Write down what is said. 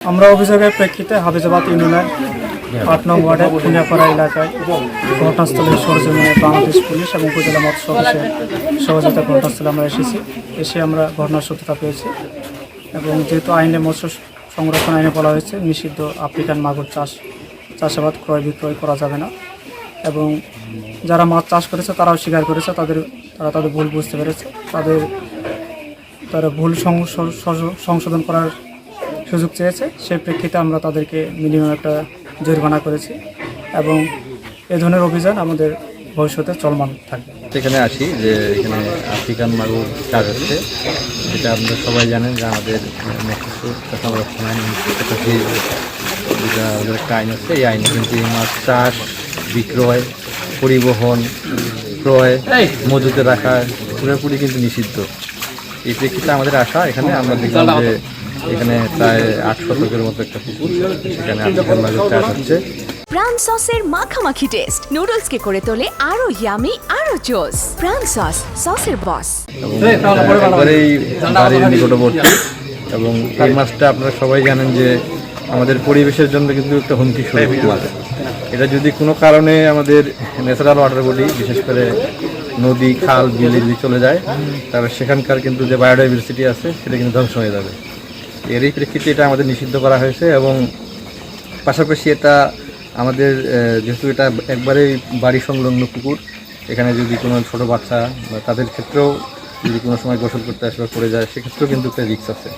আমরা অভিযোগের প্রেক্ষিতে হাফিজাবাদ ইউনিয়নের আট নং ওয়ার্ডের খুনিয়াপাড়া এলাকায় ঘটনাস্থলে সরজমিনে বাংলাদেশ পুলিশ এবং উপজেলা মৎস্য অফিসের সহযোগিতা ঘটনাস্থলে আমরা এসেছি। এসে আমরা ঘটনার সত্যতা পেয়েছি এবং যেহেতু আইনে মৎস্য সংরক্ষণ আইনে বলা হয়েছে, নিষিদ্ধ আফ্রিকান মাগুর চাষ, চাষাবাদ ক্রয় বিক্রয় করা যাবে না এবং যারা মাছ চাষ করেছে তারাও স্বীকার করেছে, তাদের, তারা তাদের ভুল বুঝতে পেরেছে। তাদের, তারা ভুল সংশ- সংশ- সংশোধন করার সুযোগ চেয়েছে। সেই প্রেক্ষিতে আমরা তাদেরকে মিনিমাম একটা জরিমানা করেছি এবং এ ধরনের অভিযান আমাদের ভবিষ্যতে চলমান থাকবে। এখানে আসি যে এখানে আফ্রিকান মাগুর চাষ হচ্ছে। যেটা আপনারা সবাই জানেন যে আমাদের সংরক্ষণ আইন যেটা আমাদের একটা আইন আছে এই আইনে কিন্তু মাছ চাষ বিক্রয় পরিবহন ক্রয় মজুতে রাখা পুরোপুরি কিন্তু নিষিদ্ধ। এই প্রেক্ষিতে আমাদের আশা এখানে আমরা দেখলাম যে এখানে প্রায় আট শতকের মতো একটা পুকুর সেখানে মাগুর চাষ হচ্ছে। প্রাণ সসের মাখামাখি টেস্ট। নুডলসকে করে তোলে আরও ইয়ামি আরও জোস প্রাণ সস সসের বস এবং একবারেই বাড়ির নিকটবর্তী। এবং এই মাছটা আপনারা সবাই জানেন যে আমাদের পরিবেশের জন্য কিন্তু একটা হুমকি স্বরূপ মাছ এটা যদি কোনো কারণে আমাদের ন্যাচারাল ওয়াটার বডি বিশেষ করে নদী খাল বিলে যদি চলে যায় তাহলে সেখানকার কিন্তু যে বায়োডাইভার্সিটি আছে সেটা কিন্তু ধ্বংস হয়ে যাবে। এরই প্রেক্ষিতে এটা আমাদের নিষিদ্ধ করা হয়েছে এবং পাশাপাশি এটা আমাদের যেহেতু এটা একবারেই বাড়ি সংলগ্ন পুকুর, এখানে যদি কোনো ছোট বাচ্চা বা তাদের ক্ষেত্রেও যদি কোনো সময় গোসল করতে আসে বা করে যায়, সেক্ষেত্রেও কিন্তু একটা রিক্স আছে।